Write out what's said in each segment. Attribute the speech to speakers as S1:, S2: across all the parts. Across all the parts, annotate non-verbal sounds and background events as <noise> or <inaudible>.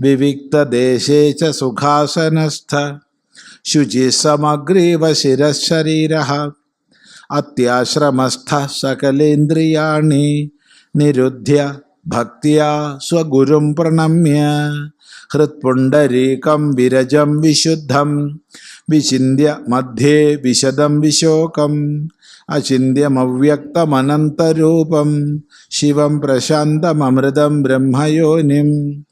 S1: വിവിക്തദേശേ ച സുഖാസനസ്ഥ. ശുചിസമഗ്രീവ ശിരശരീര. അത്യാശ്രമസ്ഥ സകലേന്ദ്രിയാണി. നിരുദ്ധ്യ ഭക്തിയാ സ്വഗുരും പ്രണമ്യ. ഹൃത്പുണ്ടരീകം വിരജം വിശുദ്ധം. വിചിന്യ മധ്യേ വിശദം വിശോകം. അചിന്യമവ്യക്തമനന്തരൂപം ശിവം പ്രശാന്തമമൃതം ബ്രഹ്മയോനിം.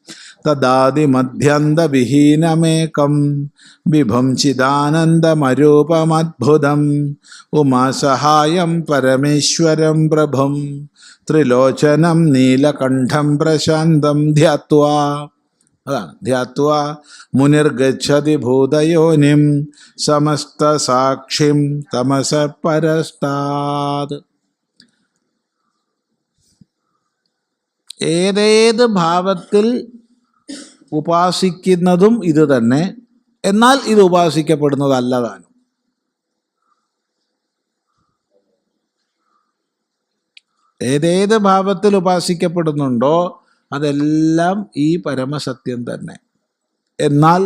S1: തദാതിമധ്യന്തവിഹീനമേകം വിഭം ചിദാനന്ദമരൂപമദ്ഭുതം ഉമാസഹായം പരമേശ്വരം പ്രഭം ത്രിലോചനം നീലകണ്ഠം പ്രശാന്തം ധ്യാത്വാ. അതാണ്. ധ്യാത്വ മുനിർഗതി ഭൂതയോനിം സമസ്തസാക്ഷിം തമസ പരസ്താത് ഏതേത് ഭാവത്തിൽ ഉപാസിക്കുന്നതും ഇത് തന്നെ. എന്നാൽ ഇത് ഉപാസിക്കപ്പെടുന്നതല്ല താനും ഏതേത് ഭാവത്തിൽ ഉപാസിക്കപ്പെടുന്നുണ്ടോ അതെല്ലാം ഈ പരമസത്യം തന്നെ. എന്നാൽ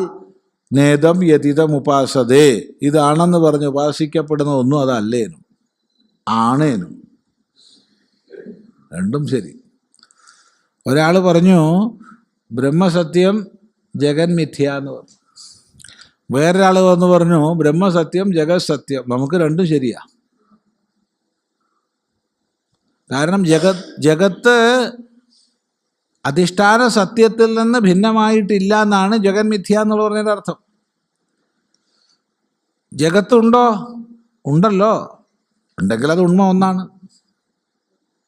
S1: നേതം യതിതം ഉപാസതേ ഇതാണെന്ന് പറഞ്ഞ് ഉപാസിക്കപ്പെടുന്ന ഒന്നും അതല്ലേനും. ആണേനും. രണ്ടും ശരി. ഒരാൾ പറഞ്ഞു ബ്രഹ്മസത്യം ജഗൻ മിഥ്യ എന്ന് പറഞ്ഞു. വേറൊരാൾ വന്ന് പറഞ്ഞു ബ്രഹ്മസത്യം ജഗത് സത്യം. നമുക്ക് രണ്ടും ശരിയാ. കാരണം ജഗത് ജഗത്ത് അധിഷ്ഠാന സത്യത്തിൽ നിന്ന് ഭിന്നമായിട്ടില്ല എന്നാണ് ജഗൻ മിഥ്യ എന്നുള്ള പറഞ്ഞതിന്റെ അർത്ഥം. ജഗത്തുണ്ടോ? ഉണ്ടല്ലോ. ഉണ്ടെങ്കിൽ അത് ഉണ്മ ഒന്നാണ്.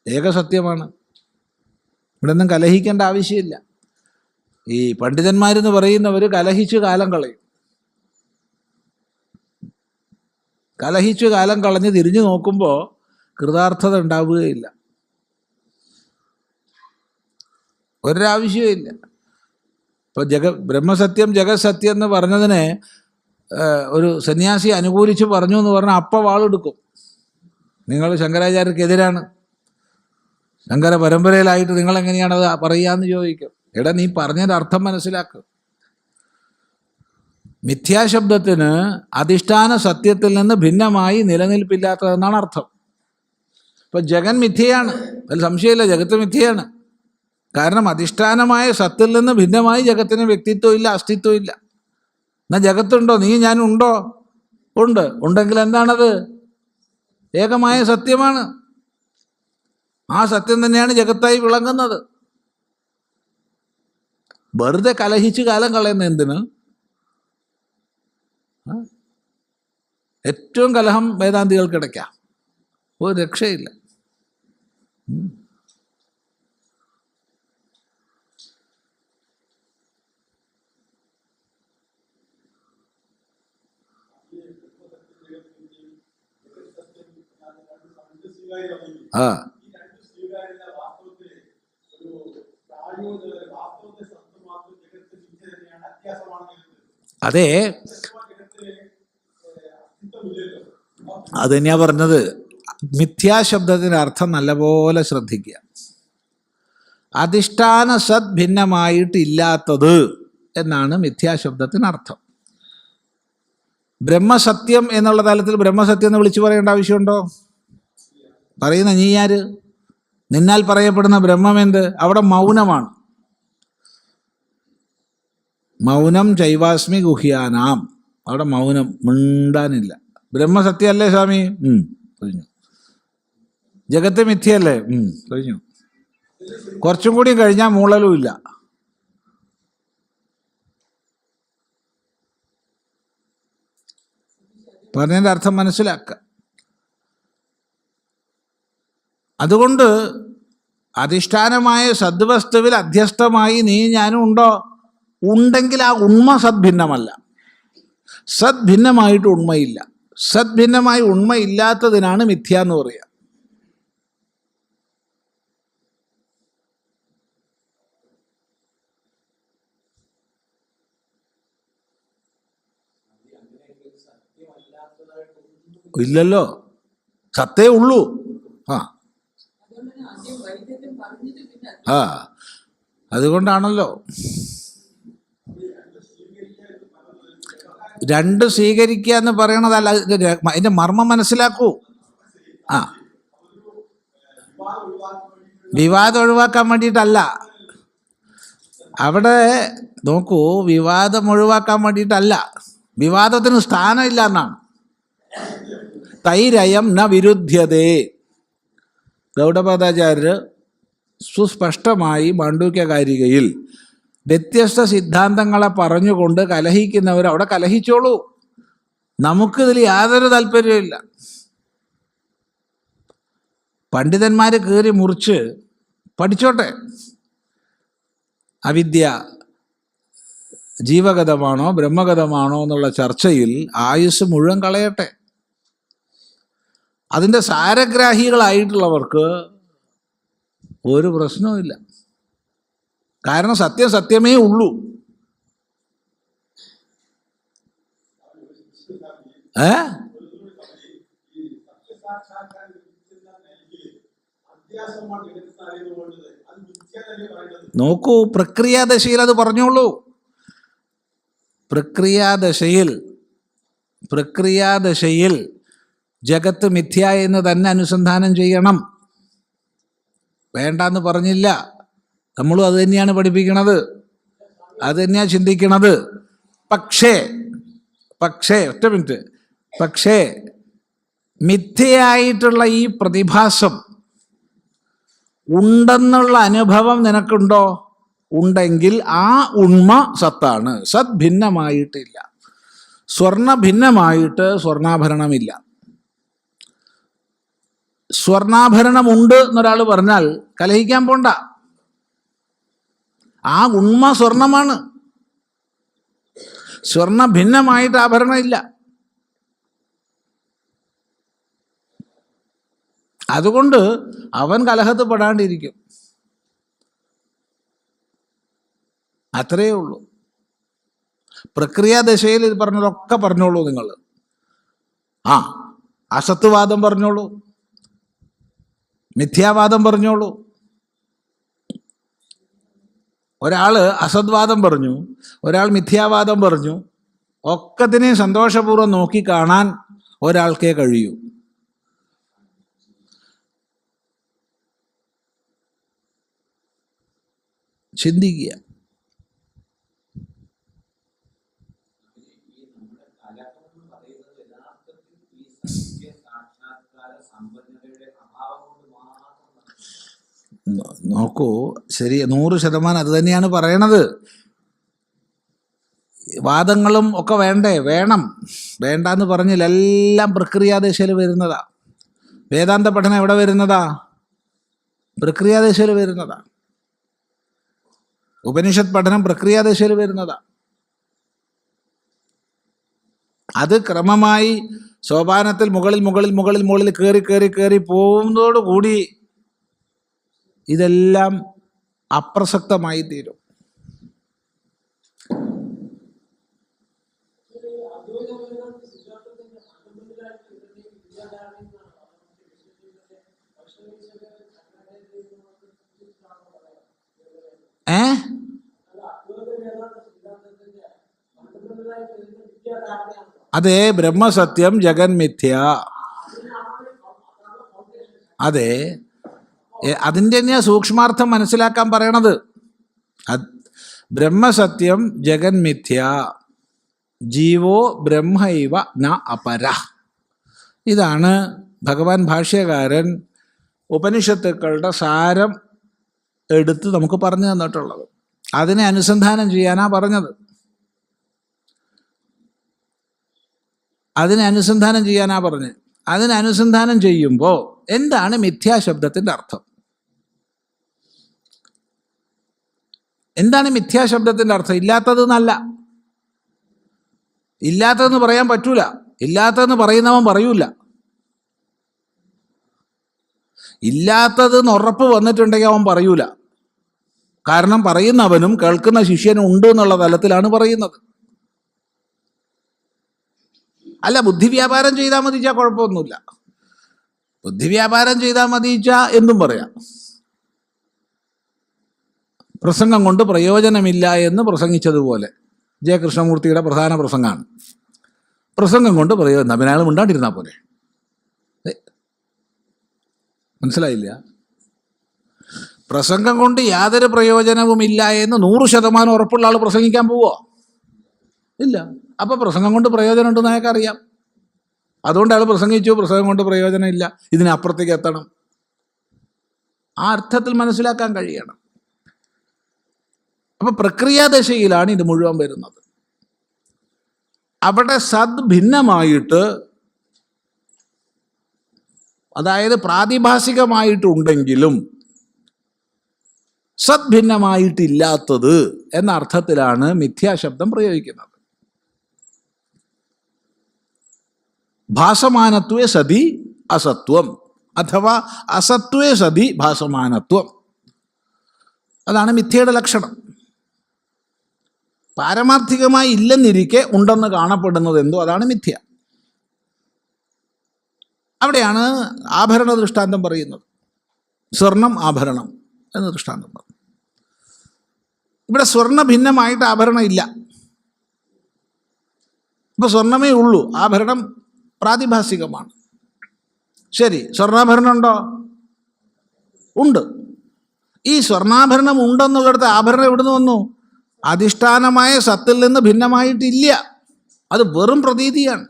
S1: ഏകസത്യമാണ്. ഇവിടെ ഒന്നും കലഹിക്കേണ്ട ആവശ്യമില്ല. ഈ പണ്ഡിതന്മാരെന്ന് പറയുന്നവർ കലഹിച്ചു കാലം കളയും. കലഹിച്ചു കാലം കളഞ്ഞ് തിരിഞ്ഞു നോക്കുമ്പോൾ കൃതാർത്ഥത ഉണ്ടാവുകയില്ല. ഒരാവശ്യവും ഇല്ല ഇപ്പം ജഗ ബ്രഹ്മസത്യം ജഗസത്യം സത്യം എന്ന് പറഞ്ഞതിനെ ഒരു സന്യാസി അനുകൂലിച്ച് പറഞ്ഞു എന്ന് പറഞ്ഞാൽ അപ്പം വാളെടുക്കും. നിങ്ങൾ ശങ്കരാചാര്യർക്കെതിരാണ്. ശങ്കര പരമ്പരയിലായിട്ട് നിങ്ങൾ എങ്ങനെയാണത് പറയുക പറയാന്ന് ചോദിക്കും. എടാ നീ പറഞ്ഞതിന്റെ അർത്ഥം മനസ്സിലാക്ക്. മിഥ്യാശബ്ദത്തിന് അധിഷ്ഠാന സത്യത്തിൽ നിന്ന് ഭിന്നമായി നിലനിൽപ്പില്ലാത്തതെന്നാണ് അർത്ഥം. ഇപ്പം ജഗൻ മിഥ്യയാണ്. അതിൽ സംശയമില്ല ജഗത്ത് മിഥ്യയാണ്. കാരണം അധിഷ്ഠാനമായ സത്തിൽ നിന്ന് ഭിന്നമായി ജഗത്തിന് വ്യക്തിത്വം ഇല്ല അസ്തിത്വം ഇല്ല എന്നാൽ ജഗത്തുണ്ടോ? നീ ഞാൻ ഉണ്ടോ? ഉണ്ട്. ഉണ്ടെങ്കിൽ എന്താണത്? ഏകമായ സത്യമാണ്. ആ സത്യം തന്നെയാണ് ജഗത്തായി വിളങ്ങുന്നത്. വെറുതെ കലഹിച്ച് കാലം കളയുന്ന എന്തിന്? ഏറ്റവും കലഹം വേദാന്തികൾക്കിടയ്ക്കാം ഒരു രക്ഷയില്ല. ആ അതെ. അത് തന്നെയാ പറഞ്ഞത്? മിഥ്യാശബ്ദത്തിന്റെ അർത്ഥം നല്ലപോലെ ശ്രദ്ധിക്കുക. അധിഷ്ഠാന സത് ഭിന്നമായിട്ടില്ലാത്തത് എന്നാണ് മിഥ്യാശബ്ദത്തിന് അർത്ഥം. ബ്രഹ്മസത്യം എന്നുള്ള തലത്തിൽ ബ്രഹ്മസത്യം എന്ന് വിളിച്ചു പറയേണ്ട ആവശ്യമുണ്ടോ? പറയുന്ന നീ ആര്? നിന്നാൽ പറയപ്പെടുന്ന ബ്രഹ്മം എന്ത് അവിടെ മൗനമാണ്. മൗനം ജൈവാസ്മി ഗുഹ്യാനാം. അവിടെ മൗനം മിണ്ടാനില്ല. ബ്രഹ്മസത്യമല്ലേ സ്വാമി? കഴിഞ്ഞു ജഗത്ത് മിഥ്യയല്ലേ? കഴിഞ്ഞു കുറച്ചും കൂടി കഴിഞ്ഞാൽ മൂളലും ഇല്ല. പറഞ്ഞതിന്റെ അർത്ഥം മനസ്സിലാക്കുക അതുകൊണ്ട് അധിഷ്ഠാനമായ സദ്വസ്തുവിൽ അധ്യസ്ഥമായി നീ ഞാനും ഉണ്ടോ? ഉണ്ടെങ്കിൽ ആ ഉണ്മ സദ്ഭിന്നമല്ല. സദ്ഭിന്നമായിട്ട് ഉണ്മയില്ല. സദ്ഭിന്നമായി ഉണ്മയില്ലാത്തതിനാണ് മിഥ്യ എന്ന് പറയുക ഇല്ലല്ലോ. സത്തേ ഉള്ളൂ. ആ. ആ. അതുകൊണ്ടാണല്ലോ. രണ്ട് സ്വീകരിക്കുക എന്ന് പറയണതല്ല അതിന്റെ മർമ്മം മനസ്സിലാക്കൂ. ആ. വിവാദം ഒഴിവാക്കാൻ വേണ്ടിയിട്ടല്ല. അവിടെ നോക്കൂ വിവാദം ഒഴിവാക്കാൻ വേണ്ടിയിട്ടല്ല. വിവാദത്തിന് സ്ഥാനമില്ല എന്നാണ്. തൈരയം ന വിരുദ്ധ്യതേ. ഗൗഡപാദാചാര്യർ സുസ്പഷ്ടമായി മാണ്ഡൂക്യകാരികയിൽ വ്യത്യസ്ത സിദ്ധാന്തങ്ങളെ പറഞ്ഞുകൊണ്ട് കലഹിക്കുന്നവർ അവിടെ കലഹിച്ചോളൂ. നമുക്കിതിൽ യാതൊരു താല്പര്യമില്ല പണ്ഡിതന്മാർ കയറി മുറിച്ച് പഠിച്ചോട്ടെ. അവിദ്യ ജീവഗതമാണോ ബ്രഹ്മഗതമാണോ എന്നുള്ള ചർച്ചയിൽ ആയുസ് മുഴുവൻ കളയട്ടെ. അതിന്റെ സാരഗ്രാഹികളായിട്ടുള്ളവർക്ക് ഒരു പ്രശ്നവുമില്ല. കാരണം സത്യം സത്യമേ ഉള്ളൂ. ഏ? നോക്കൂ പ്രക്രിയാദശയിൽ അത് പറഞ്ഞോളൂ. പ്രക്രിയാദശയിൽ പ്രക്രിയാദശയിൽ ജഗത്ത് മിഥ്യ എന്ന് തന്നെ അനുസന്ധാനം ചെയ്യണം. വേണ്ടെന്ന് പറഞ്ഞില്ല. നമ്മളും അത് തന്നെയാണ് പഠിപ്പിക്കണത്. അത് തന്നെയാണ് ചിന്തിക്കണത്. പക്ഷേ പക്ഷേ ഒറ്റ മിനിറ്റ്. പക്ഷേ മിഥ്യയായിട്ടുള്ള ഈ പ്രതിഭാസം ഉണ്ടെന്നുള്ള അനുഭവം നിനക്കുണ്ടോ? ഉണ്ടെങ്കിൽ ആ ഉണ്മ സത്താണ്. സത് ഭിന്നമായിട്ടില്ല സ്വർണ ഭിന്നമായിട്ട് സ്വർണാഭരണമില്ല. സ്വർണാഭരണമുണ്ട് എന്നൊരാൾ പറഞ്ഞാൽ കലഹിക്കാൻ പോണ്ട. ആ ഉണ്മ സ്വർണമാണ്. സ്വർണ ഭിന്നമായിട്ട് ആഭരണം ഇല്ല അതുകൊണ്ട് അവൻ കലഹത്ത് പെടാണ്ടിരിക്കും. അത്രയേ ഉള്ളൂ. പ്രക്രിയാദശയിൽ ഇത് പറഞ്ഞതൊക്കെ പറഞ്ഞോളൂ നിങ്ങൾ. ആ അസത്വവാദം പറഞ്ഞോളൂ. മിഥ്യാവാദം പറഞ്ഞോളൂ. ഒരാൾ അസദ്വാദം പറഞ്ഞു ഒരാൾ മിഥ്യാവാദം പറഞ്ഞു ഒക്കത്തിനെയും സന്തോഷപൂർവം നോക്കി കാണാൻ ഒരാൾക്കേ കഴിയൂ. ചിന്തിക്കുക. നോക്കൂ ശരി നൂറ് ശതമാനം അത് തന്നെയാണ് പറയണത്. വാദങ്ങളും ഒക്കെ വേണ്ടേ? വേണം. വേണ്ടാന്ന് പറഞ്ഞില്ല എല്ലാം പ്രക്രിയാദേശയിൽ വരുന്നതാ. വേദാന്ത പഠനം എവിടെ വരുന്നതാ? പ്രക്രിയാദേശയിൽ വരുന്നതാ. ഉപനിഷത്ത് പഠനം പ്രക്രിയാദേശയിൽ വരുന്നതാ. അത് ക്രമമായി സോപാനത്തിൽ മുകളിൽ മുകളിൽ മുകളിൽ മുകളിൽ കയറി കയറി കയറി പോകുന്നതോടുകൂടി ഇതെല്ലാം അപ്രസക്തമായി തീരും. ഏ? അതെ ബ്രഹ്മസത്യം ജഗന്മിഥ്യ. അതെ. അതിന്റെ തന്നെയാണ് സൂക്ഷ്മാർത്ഥം മനസ്സിലാക്കാൻ പറയണത്. ബ്രഹ്മസത്യം ജഗന്മിഥ്യ ജീവോ ബ്രഹ്മൈവ ന അപര. ഇതാണ് ഭഗവാൻ ഭാഷ്യകാരൻ ഉപനിഷത്തുക്കളുടെ സാരം എടുത്ത് നമുക്ക് പറഞ്ഞു തന്നിട്ടുള്ളത്. അതിനെ അനുസന്ധാനം ചെയ്യാനാ പറഞ്ഞത്. അതിനെ അനുസന്ധാനം ചെയ്യാനാ പറഞ്ഞത്. അതിനെ അനുസന്ധാനം ചെയ്യുമ്പോൾ എന്താണ് മിഥ്യാശബ്ദത്തിന്റെ അർത്ഥം? എന്താണ് മിഥ്യാശബ്ദത്തിന്റെ അർത്ഥം? ഇല്ലാത്തത് എന്നല്ല ഇല്ലാത്തതെന്ന് പറയാൻ പറ്റൂല. ഇല്ലാത്തതെന്ന് പറയുന്നവൻ പറയൂല. ഇല്ലാത്തതെന്ന് ഉറപ്പ് വന്നിട്ടുണ്ടെങ്കിൽ അവൻ പറയൂല. കാരണം പറയുന്നവനും കേൾക്കുന്ന ശിഷ്യനും ഉണ്ട് എന്നുള്ള തലത്തിലാണ് പറയുന്നത്. അല്ല ബുദ്ധി വ്യാപാരം ചെയ്താൽ മതിച്ചാൽ കുഴപ്പമൊന്നുമില്ല. ബുദ്ധി വ്യാപാരം ചെയ്താൽ മതിച്ചാ എന്തും പറയാം. പ്രസംഗം കൊണ്ട് പ്രയോജനമില്ല എന്ന് പ്രസംഗിച്ചതുപോലെ ജയകൃഷ്ണമൂർത്തിയുടെ പ്രധാന പ്രസംഗമാണ്. പ്രസംഗം കൊണ്ട് പ്രയോജനം പിന്നെ ഉണ്ടാണ്ടിരുന്നാൽ പോലെ മനസ്സിലായില്ല? പ്രസംഗം കൊണ്ട് യാതൊരു പ്രയോജനവുമില്ല എന്ന് നൂറ് ശതമാനം ഉറപ്പുള്ള ആൾ പ്രസംഗിക്കാൻ പോവോ? ഇല്ല. അപ്പം പ്രസംഗം കൊണ്ട് പ്രയോജനം ഉണ്ടെന്ന് അയാൾക്ക് അറിയാം അതുകൊണ്ട് അയാൾ പ്രസംഗിച്ചു പ്രസംഗം കൊണ്ട് പ്രയോജനമില്ല. ഇതിനപ്പുറത്തേക്ക് എത്തണം. ആ അർത്ഥത്തിൽ മനസ്സിലാക്കാൻ കഴിയണം. അപ്പൊ പ്രക്രിയാദശയിലാണ് ഇത് മുഴുവൻ വരുന്നത്. അവിടെ സദ് ഭിന്നമായിട്ട് അതായത് പ്രാതിഭാസികമായിട്ടുണ്ടെങ്കിലും സദ് ഭിന്നമായിട്ടില്ലാത്തത് എന്ന അർത്ഥത്തിലാണ് മിഥ്യാശബ്ദം പ്രയോഗിക്കുന്നത്. ഭാസമാനത്വേ സതി അസത്വം അഥവാ അസത്വേ സതി ഭാസമാനത്വം. അതാണ് മിഥ്യയുടെ ലക്ഷണം. പാരമാർത്ഥികമായി ഇല്ലെന്നിരിക്കെ ഉണ്ടെന്ന് കാണപ്പെടുന്നത് എന്തോ? അതാണ് മിഥ്യ. അവിടെയാണ് ആഭരണ ദൃഷ്ടാന്തം പറയുന്നത്. സ്വർണം ആഭരണം എന്ന ദൃഷ്ടാന്തം പറഞ്ഞു. ഇവിടെ സ്വർണ ഭിന്നമായിട്ട് ആഭരണം ഇല്ല. ഇപ്പൊ സ്വർണമേ ഉള്ളൂ. ആഭരണം പ്രാതിഭാസികമാണ്. ശരി സ്വർണാഭരണം ഉണ്ടോ? ഉണ്ട്. ഈ സ്വർണാഭരണം ഉണ്ടെന്നുള്ളിടത്ത് ആഭരണം എവിടുന്ന് വന്നു? അധിഷ്ഠാനമായ സത്തിൽ നിന്ന് ഭിന്നമായിട്ടില്ല. അത് വെറും പ്രതീതിയാണ്.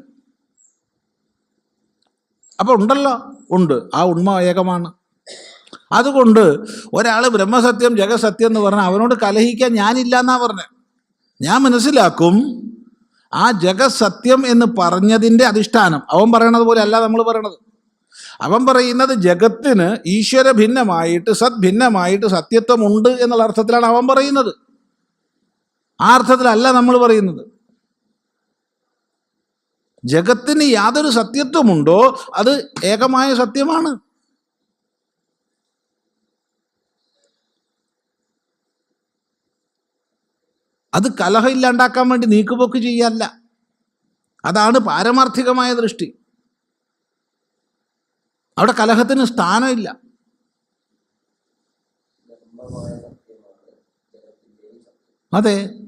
S1: അപ്പോൾ ഉണ്ടല്ലോ? ഉണ്ട്. ആ ഉണ്മ ഏകമാണ്. അതുകൊണ്ട് ഒരാൾ ബ്രഹ്മസത്യം ജഗസത്യം എന്ന് പറഞ്ഞാൽ അവനോട് കലഹിക്കാൻ ഞാനില്ല എന്നാ പറഞ്ഞത് ഞാൻ മനസ്സിലാക്കും ആ ജഗസത്യം എന്ന് പറഞ്ഞതിന്റെ അധിഷ്ഠാനം. അവൻ പറയണത് പോലെ അല്ല നമ്മൾ പറയണത്. അവൻ പറയുന്നത് ജഗത്തിന് ഈശ്വര ഭിന്നമായിട്ട് സത് ഭിന്നമായിട്ട് സത്യത്വമുണ്ട് എന്നുള്ള അർത്ഥത്തിലാണ് അവൻ പറയുന്നത്. ആ അർത്ഥത്തിലല്ല നമ്മൾ പറയുന്നത്. ജഗത്തിന് യാതൊരു സത്യത്വമുണ്ടോ? അത് ഏകമായ സത്യമാണ്. അത് കലഹം ഇല്ലാണ്ടാക്കാൻ വേണ്ടി നീക്കുപോക്ക് ചെയ്യല്ല. അതാണ് പാരമാർത്ഥികമായ ദൃഷ്ടി. അവിടെ കലഹത്തിന് സ്ഥാനമില്ല. അതെ.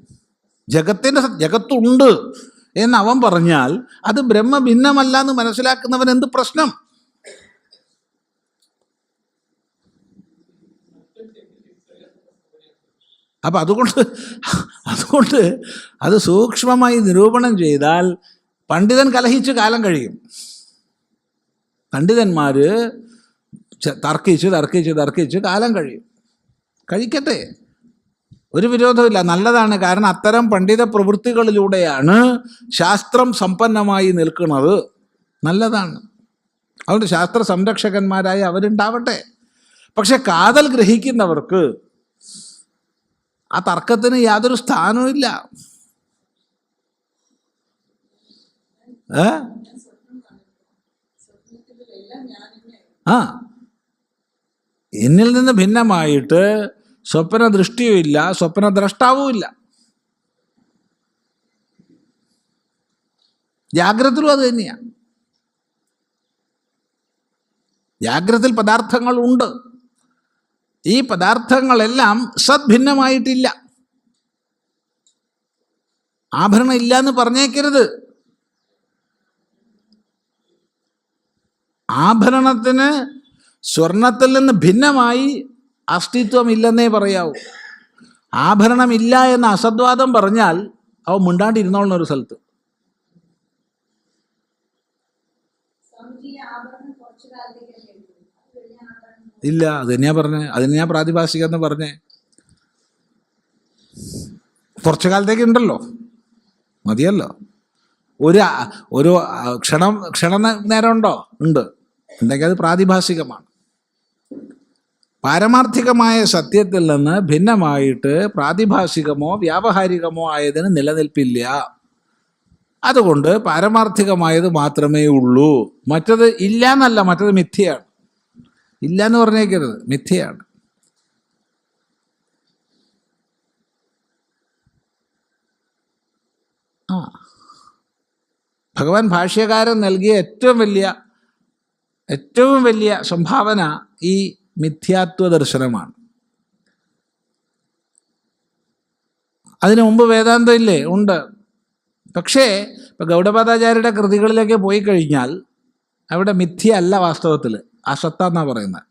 S1: ജഗത്തിന്റെ ജഗത്തുണ്ട് എന്ന് അവൻ പറഞ്ഞാൽ അത് ബ്രഹ്മ ഭിന്നമല്ല എന്ന് മനസ്സിലാക്കുന്നവൻ എന്ത് പ്രശ്നം? അപ്പം അതുകൊണ്ട് അതുകൊണ്ട് അത് സൂക്ഷ്മമായി നിരൂപണം ചെയ്താൽ പണ്ഡിതൻ കലഹിച്ച് കാലം കഴിയും. പണ്ഡിതന്മാർ തർക്കിച്ച് തർക്കിച്ച് തർക്കിച്ച് കാലം കഴിയും. കഴിക്കട്ടെ. ഒരു വിരോധമില്ല നല്ലതാണ്. കാരണം അത്തരം പണ്ഡിത പ്രവൃത്തികളിലൂടെയാണ് ശാസ്ത്രം സമ്പന്നമായി നിൽക്കുന്നത്. നല്ലതാണ്. അതുകൊണ്ട് ശാസ്ത്ര സംരക്ഷകന്മാരായി അവരുണ്ടാവട്ടെ. പക്ഷെ കാതൽ ഗ്രഹിക്കുന്നവർക്ക് ആ തർക്കത്തിന് യാതൊരു സ്ഥാനവുമില്ല ആ. എന്നിൽ നിന്ന് ഭിന്നമായിട്ട് സ്വപ്ന ദൃഷ്ടിയും ഇല്ല സ്വപ്ന ദ്രഷ്ടാവും ഇല്ല ജാഗ്രതയിലും അത് തന്നെയാണ് ജാഗ്രതയിൽ പദാർത്ഥങ്ങൾ ഉണ്ട് ഈ പദാർത്ഥങ്ങളെല്ലാം സദ്ഭിന്നമായിട്ടില്ല. ആഭരണം ഇല്ല എന്ന് പറഞ്ഞേക്കരുത്. ആഭരണത്തിന് സ്വർണത്തിൽ നിന്ന് ഭിന്നമായി അസ്തിത്വം ഇല്ലെന്നേ പറയാവൂ. ആഭരണമില്ല എന്ന അസദ്വാദം പറഞ്ഞാൽ അവ മിണ്ടാണ്ടിരുന്നോളണം ഒരു സ്ഥലത്ത്. ഇല്ല അത് തന്നെയാ പറഞ്ഞേ. അതിന് ഞാൻ പ്രാതിഭാഷിക എന്ന് പറഞ്ഞേ. കുറച്ചു കാലത്തേക്ക് ഉണ്ടല്ലോ. മതിയല്ലോ. ഒരു ഒരു ക്ഷണം ക്ഷണ നേരം ഉണ്ടോ? ഉണ്ട്. ഉണ്ടെങ്കിൽ അത് പ്രാതിഭാഷികമാണ്. പാരമാർത്ഥികമായ സത്യത്തിൽ നിന്ന് ഭിന്നമായിട്ട് പ്രാതിഭാഷികമോ വ്യാവഹാരികമോ ആയതിന് നിലനിൽപ്പില്ല. അതുകൊണ്ട് പാരമാർത്ഥികമായത് മാത്രമേ ഉള്ളൂ. മറ്റത് ഇല്ല എന്നല്ല മറ്റത് മിഥ്യയാണ്. ഇല്ല എന്ന് പറഞ്ഞേക്കരുത് മിഥ്യയാണ്. ആ. ഭഗവാൻ ഭാഷ്യകാരൻ നൽകിയ ഏറ്റവും വലിയ ഏറ്റവും വലിയ സംഭാവന ഈ മിഥ്യാത്വ ദർശനമാണ് അതിനു മുമ്പ് വേദാന്തം ഇല്ലേ? ഉണ്ട്. പക്ഷേ ഇപ്പം ഗൗഡപാദാചാര്യരുടെ കൃതികളിലേക്ക് പോയി കഴിഞ്ഞാൽ അവിടെ മിഥ്യ അല്ല വാസ്തവത്തിൽ അസത്ത എന്നാണ് പറയുന്നത്.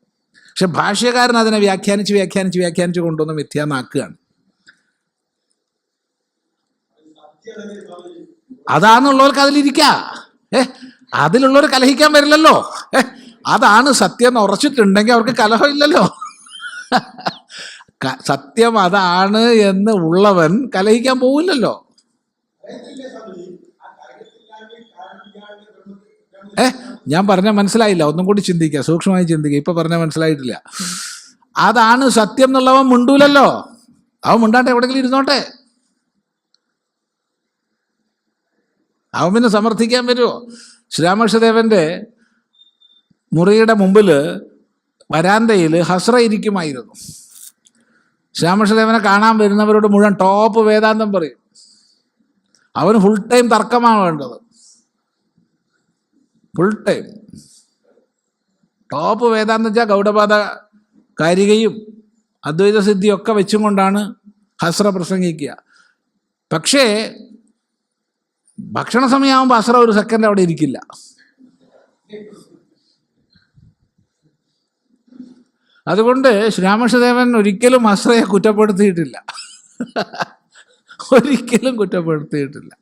S1: പക്ഷെ ഭാഷ്യകാരൻ അതിനെ വ്യാഖ്യാനിച്ച് വ്യാഖ്യാനിച്ച് വ്യാഖ്യാനിച്ച് കൊണ്ടുവന്ന് മിഥ്യ എന്നാക്കുകയാണ് അതാന്നുള്ളവർക്ക് അതിലിരിക്ക. ഏഹ് അതിലുള്ളവർ കലഹിക്കാൻ വരില്ലല്ലോ. ഏ? അതാണ് സത്യം എന്ന് ഉറച്ചിട്ടുണ്ടെങ്കിൽ അവർക്ക് കലഹമില്ലല്ലോ. സത്യം അതാണ് എന്ന് ഉള്ളവൻ കലഹിക്കാൻ പോവില്ലല്ലോ. ഏ ഞാൻ പറഞ്ഞ മനസ്സിലായില്ല. ഒന്നും കൂടി ചിന്തിക്കുക സൂക്ഷ്മമായി ചിന്തിക്കുക ഇപ്പൊ പറഞ്ഞ മനസ്സിലായിട്ടില്ല. അതാണ് സത്യം എന്നുള്ളവൻ മുണ്ടൂലല്ലോ. അവൻ മുണ്ടാട്ടെ എവിടെങ്കിലും ഇരുന്നോട്ടെ. അവൻ പിന്നെ സമർത്ഥിക്കാൻ പറ്റുമോ ശ്രീരാമകൃഷ്ണദേവന്റെ മുറിയുടെ മുമ്പിൽ വരാന്തയിൽ ഹസ്ര ഇരിക്കുമായിരുന്നു. ശ്രീരാമകൃഷ്ണദേവനെ കാണാൻ വരുന്നവരോട് മുഴുവൻ ടോപ്പ് വേദാന്തം പറയും. അവന് ഫുൾ ടൈം തർക്കമാണ് വേണ്ടത്. ഫുൾ ടൈം ടോപ്പ് വേദാന്തം വെച്ചാൽ ഗൗഡപാത കാരികയും അദ്വൈത സിദ്ധിയൊക്കെ വെച്ചും കൊണ്ടാണ് ഹസ്ര പ്രസംഗിക്കുക. പക്ഷേ ഭക്ഷണ സമയമാകുമ്പോൾ ഹസ്ര ഒരു സെക്കൻഡ് അവിടെ ഇരിക്കില്ല. അതുകൊണ്ട് ശ്രീരാമകൃഷ്ണദേവൻ ഒരിക്കലും അസ്രയെ കുറ്റപ്പെടുത്തിയിട്ടില്ല. ഒരിക്കലും കുറ്റപ്പെടുത്തിയിട്ടില്ല.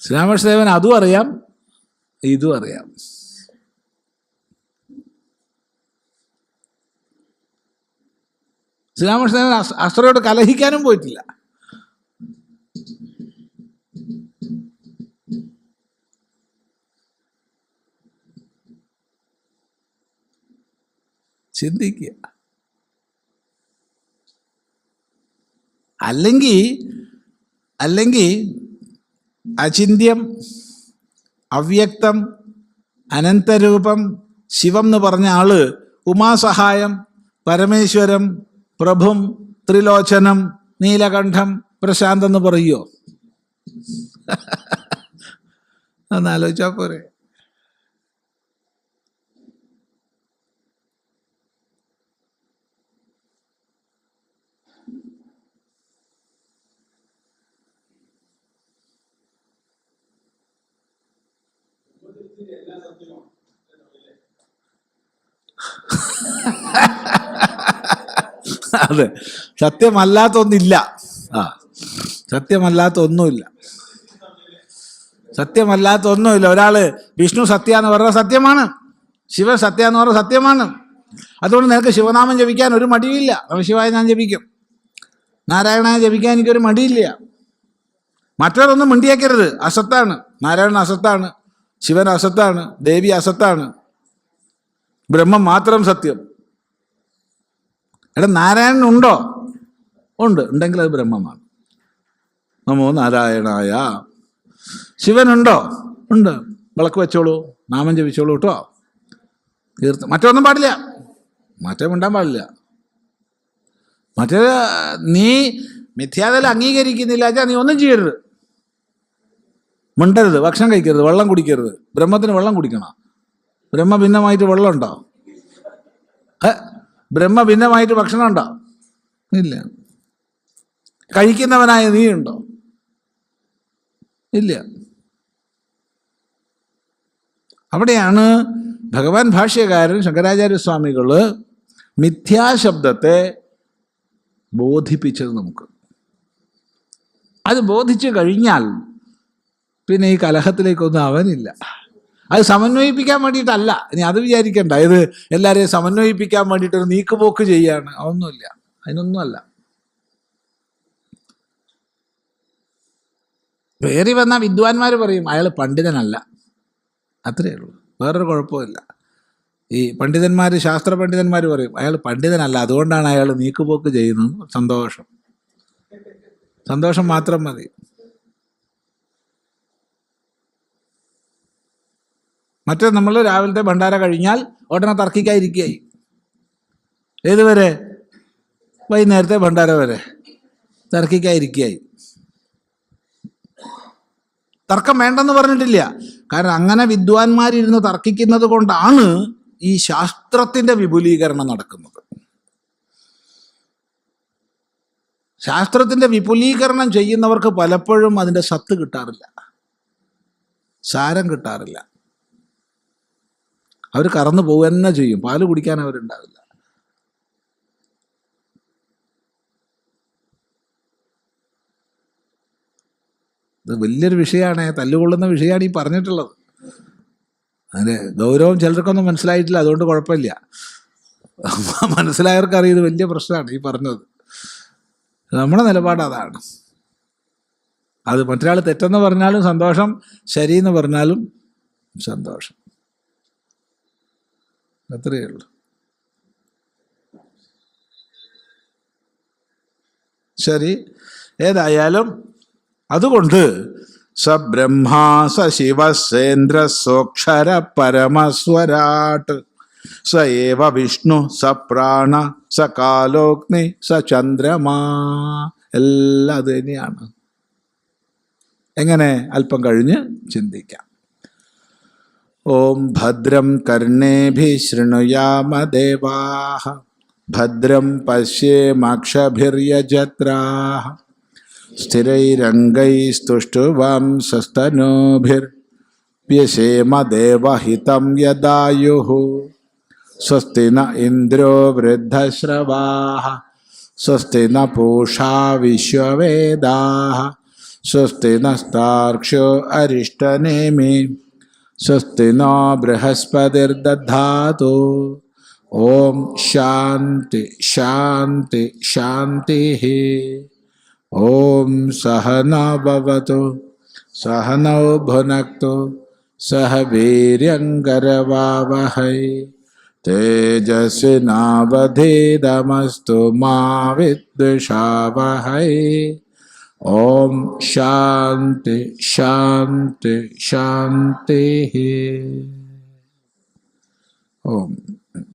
S1: ശ്രീരാമകൃഷ്ണദേവൻ അതും അറിയാം ഇതും അറിയാം. ശ്രീരാമകൃഷ്ണദേവൻ അശ്രയോട് കലഹിക്കാനും പോയിട്ടില്ല. ചിന്തിക്കുക. അല്ലെങ്കിൽ അല്ലെങ്കിൽ അചിന്ത്യം അവ്യക്തം അനന്തരൂപം ശിവം എന്ന് പറഞ്ഞ ആൾ ഉമാസഹായം പരമേശ്വരം പ്രഭും ത്രിലോചനം നീലകണ്ഠം പ്രശാന്തെന്ന് പറയോ ഒന്ന് <laughs> ആലോചിച്ചാൽ പോരെ. <laughs> അതെ. സത്യമല്ലാത്ത ഒന്നില്ല ആ. സത്യമല്ലാത്ത ഒന്നുമില്ല സത്യമല്ലാത്ത ഒന്നുമില്ല ഒരാൾ വിഷ്ണു സത്യ എന്ന് പറഞ്ഞാൽ സത്യമാണ്. ശിവൻ സത്യ എന്ന് പറഞ്ഞാൽ സത്യമാണ്. അതുകൊണ്ട് നിനക്ക് ശിവനാമം ജപിക്കാൻ ഒരു മടിയില്ല നമശിവായ ഞാൻ ജപിക്കും. നാരായണ ജപിക്കാൻ എനിക്കൊരു മടിയില്ല. മറ്റൊരൊന്നും മിണ്ടിയേക്കരുത്. അസത്താണ്. നാരായണൻ അസത്താണ്. ശിവൻ അസത്താണ്. ദേവി അസത്താണ്. ബ്രഹ്മം മാത്രം സത്യം. എടാ നാരായണൻ ഉണ്ടോ? ഉണ്ട്. ഉണ്ടെങ്കിൽ അത് ബ്രഹ്മമാണ്. നമോ നാരായണായ. ശിവനുണ്ടോ? ഉണ്ട്. വിളക്ക് വെച്ചോളൂ. നാമം ജപിച്ചോളൂ കേട്ടോ. തീർത്ത്. മറ്റൊന്നും പാടില്ല. മറ്റേ മിണ്ടാൻ പാടില്ല. മറ്റേ നീ മിഥ്യാതല അംഗീകരിക്കുന്നില്ല വെച്ചാൽ നീ ഒന്നും ചെയ്യരുത്. മിണ്ടരുത്. ഭക്ഷണം കഴിക്കരുത്. വെള്ളം കുടിക്കരുത്. ബ്രഹ്മത്തിന് വെള്ളം കുടിക്കണം. ബ്രഹ്മ ഭിന്നമായിട്ട് വെള്ളം ഉണ്ടോ ഏ ബ്രഹ്മ ഭിന്നമായിട്ട് ഭക്ഷണം ഉണ്ടോ? ഇല്ല. കഴിക്കുന്നവനായ നീ ഉണ്ടോ? ഇല്ല. അവിടെയാണ് ഭഗവാൻ ഭാഷ്യകാരൻ ശങ്കരാചാര്യസ്വാമികൾ മിഥ്യാശബ്ദത്തെ ബോധിപ്പിച്ചത് നമുക്ക്. അത് ബോധിച്ചു കഴിഞ്ഞാൽ പിന്നെ ഈ കലഹത്തിലേക്കൊന്നും അവനില്ല. അത് സമന്വയിപ്പിക്കാൻ വേണ്ടിയിട്ടല്ല. ഇനി അത് വിചാരിക്കേണ്ട. ഇത് എല്ലാവരെയും സമന്വയിപ്പിക്കാൻ വേണ്ടിയിട്ട് ഒരു നീക്കുപോക്ക് ചെയ്യാണ്. അതൊന്നുമില്ല. അതിനൊന്നുമല്ല. പേറി വന്ന വിദ്വാൻമാർ പറയും അയാൾ പണ്ഡിതനല്ല. അത്രയേ ഉള്ളൂ. വേറൊരു കുഴപ്പമില്ല ഈ പണ്ഡിതന്മാർ ശാസ്ത്ര പണ്ഡിതന്മാർ പറയും അയാൾ പണ്ഡിതനല്ല. അതുകൊണ്ടാണ് അയാൾ നീക്കുപോക്ക് ചെയ്യുന്നത്. സന്തോഷം. സന്തോഷം മാത്രം മതി. മറ്റേ നമ്മൾ രാവിലത്തെ ഭണ്ഡാര കഴിഞ്ഞാൽ ഉടനെ തർക്കിക്കാതിരിക്കുകയായി. ഏതുവരെ? വൈകുന്നേരത്തെ ഭണ്ഡാര വരെ തർക്കിക്കാതിരിക്കുകയായി. തർക്കം വേണ്ടെന്ന് പറഞ്ഞിട്ടില്ല. കാരണം അങ്ങനെ വിദ്വാൻമാരിരുന്ന് തർക്കിക്കുന്നത് കൊണ്ടാണ് ഈ ശാസ്ത്രത്തിന്റെ വിപുലീകരണം നടക്കുന്നത്. ശാസ്ത്രത്തിന്റെ വിപുലീകരണം ചെയ്യുന്നവർക്ക് പലപ്പോഴും അതിന്റെ സത്ത് കിട്ടാറില്ല. സാരം കിട്ടാറില്ല. അവർ കറന്നു പോകുക തന്നെ ചെയ്യും. പാൽ കുടിക്കാൻ അവരുണ്ടാവില്ല. ഇത് വലിയൊരു വിഷയമാണ് തല്ലുകൊള്ളുന്ന വിഷയമാണ് ഈ പറഞ്ഞിട്ടുള്ളത്. അതിന്റെ ഗൗരവം ചിലർക്കൊന്നും മനസ്സിലായിട്ടില്ല. അതുകൊണ്ട് കുഴപ്പമില്ല. മനസ്സിലായവർക്കറിയത് വലിയ പ്രശ്നമാണ് ഈ പറഞ്ഞത്. നമ്മുടെ നിലപാട് അതാണ്. അത് മറ്റൊരാൾ തെറ്റെന്ന് പറഞ്ഞാലും സന്തോഷം. ശരി എന്ന് പറഞ്ഞാലും സന്തോഷം. അത്രയേ ഉള്ളൂ. ശരി. ഏതായാലും അതുകൊണ്ട് സ ബ്രഹ്മാ സ ശിവസേന്ദ്ര സോക്ഷര പരമസ്വരാട്ട് സ ഏവ വിഷ്ണു സ പ്രാണ സ കാലോഗ്നി സ ചന്ദ്രമാ എല്ലാം അത് തന്നെയാണ്. എങ്ങനെ? അല്പം കഴിഞ്ഞ് ചിന്തിക്കാം. ॐ भद्रं कर्णेभिः शृणुयाम देवाः भद्रं पश्येमाक्षभिर्यजत्राः स्थिरैरङ्गैस्तुष्टुवांसस्तनूभिर्प्यशेम देवित यदा स्वस्ति न इंद्रो वृद्धस्रवा स्वस्ति न पूषा विश्व स्वस्ति नस्तार्क्ष्यो अरिष्टनेमी। स्वस्ति नो बृहस्पतिर्दधातु। ओम शांति शांति शांति ओम सहना भवतु, सहनौ भुनक्तु, सह वीर्यङ्करवावहै। तेजस्विनावधेदमस्तु मा विद्विषावहै। ओम शांति शांति शांति ओम।